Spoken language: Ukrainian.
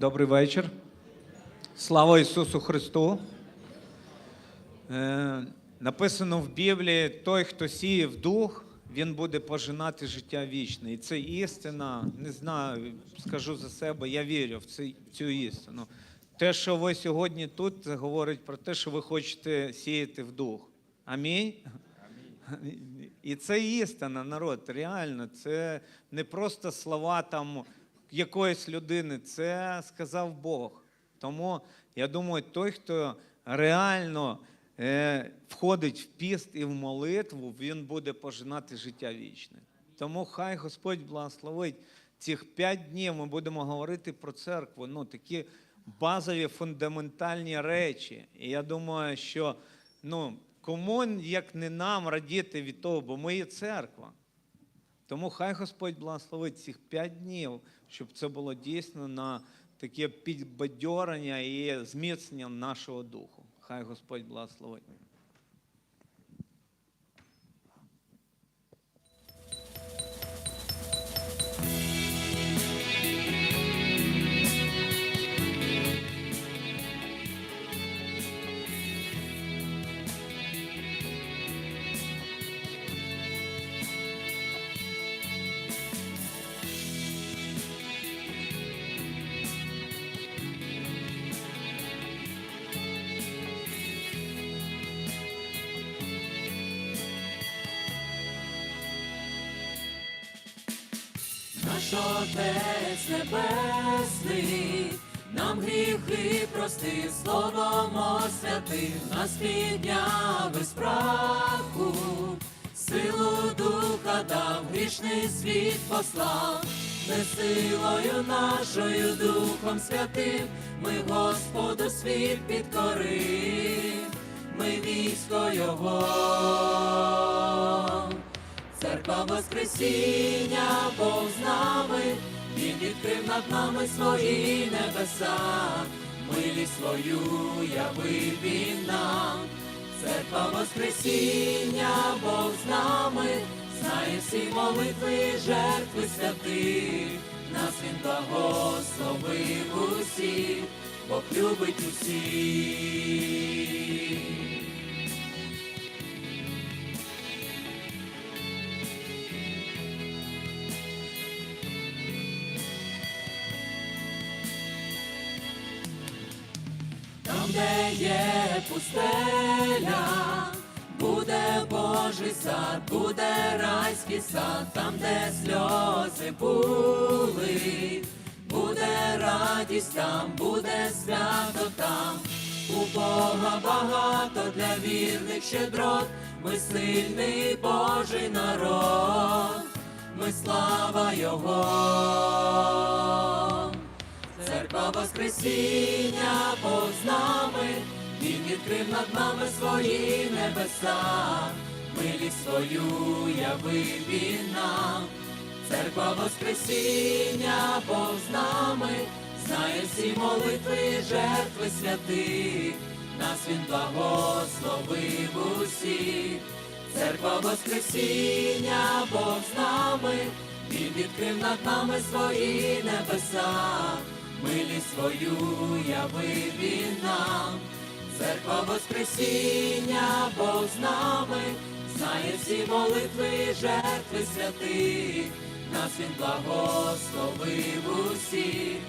Добрий вечір. Слава Ісусу Христу. Е, написано в Біблії: той, хто сіє в дух, він буде пожинати життя вічне. І це істина. Не знаю, скажу за себе, я вірю в цю, в цю істину. Те, що ви сьогодні тут, це говорить про те, що ви хочете сіяти в дух. Амінь. І це істина, народ. Реально, це не просто слова там якоїсь людини, це сказав Бог. Тому я думаю, той, хто реально е, входить в піст і в молитву, він буде пожинати життя вічне. Тому хай Господь благословить цих п'ять днів. Ми будемо говорити про церкву. Ну, такі базові фундаментальні речі. І я думаю, що ну, кому як не нам радіти від того, бо ми є церква. Тому хай Господь благословить цих п'ять днів, щоб це було дійсно на таке підбадьорення і зміцнення нашого духу. Хай Господь благословить. Наш Отець Небесний, нам гріхи прости, словом освяти, нас підняв із праху, силу духа дав, грішний світ послав, не силою нашою Духом Святим, ми Господу світ підкорив, ми військо Його. Церква Воскресіння Бог з нами, Він відкрив над нами свої небеса, милість свою явив він нам. Церква Воскресіння Бог з нами, знає всі молитви і жертви святих, нас він благословив усіх, Бог любить усіх. Де є пустеля, буде Божий сад, буде райський сад, там, де сльози були, буде радість там, буде свято там, у Бога багато для вірних щедрот, ми сильний Божий народ, ми слава Його. Церква Воскресіння Бог з нами, Він відкрив над нами свої небеса, милість свою явив він нам. Церква Воскресіння Бог з нами, знає всі молитви жертви святих, нас він благословив усіх. Церква Воскресіння Бог з нами, Він відкрив над нами свої небеса, милість свою явив він нам. Церква Воскресіння Бог з нами, знає всі молитви жертви святих, нас він благословив усіх.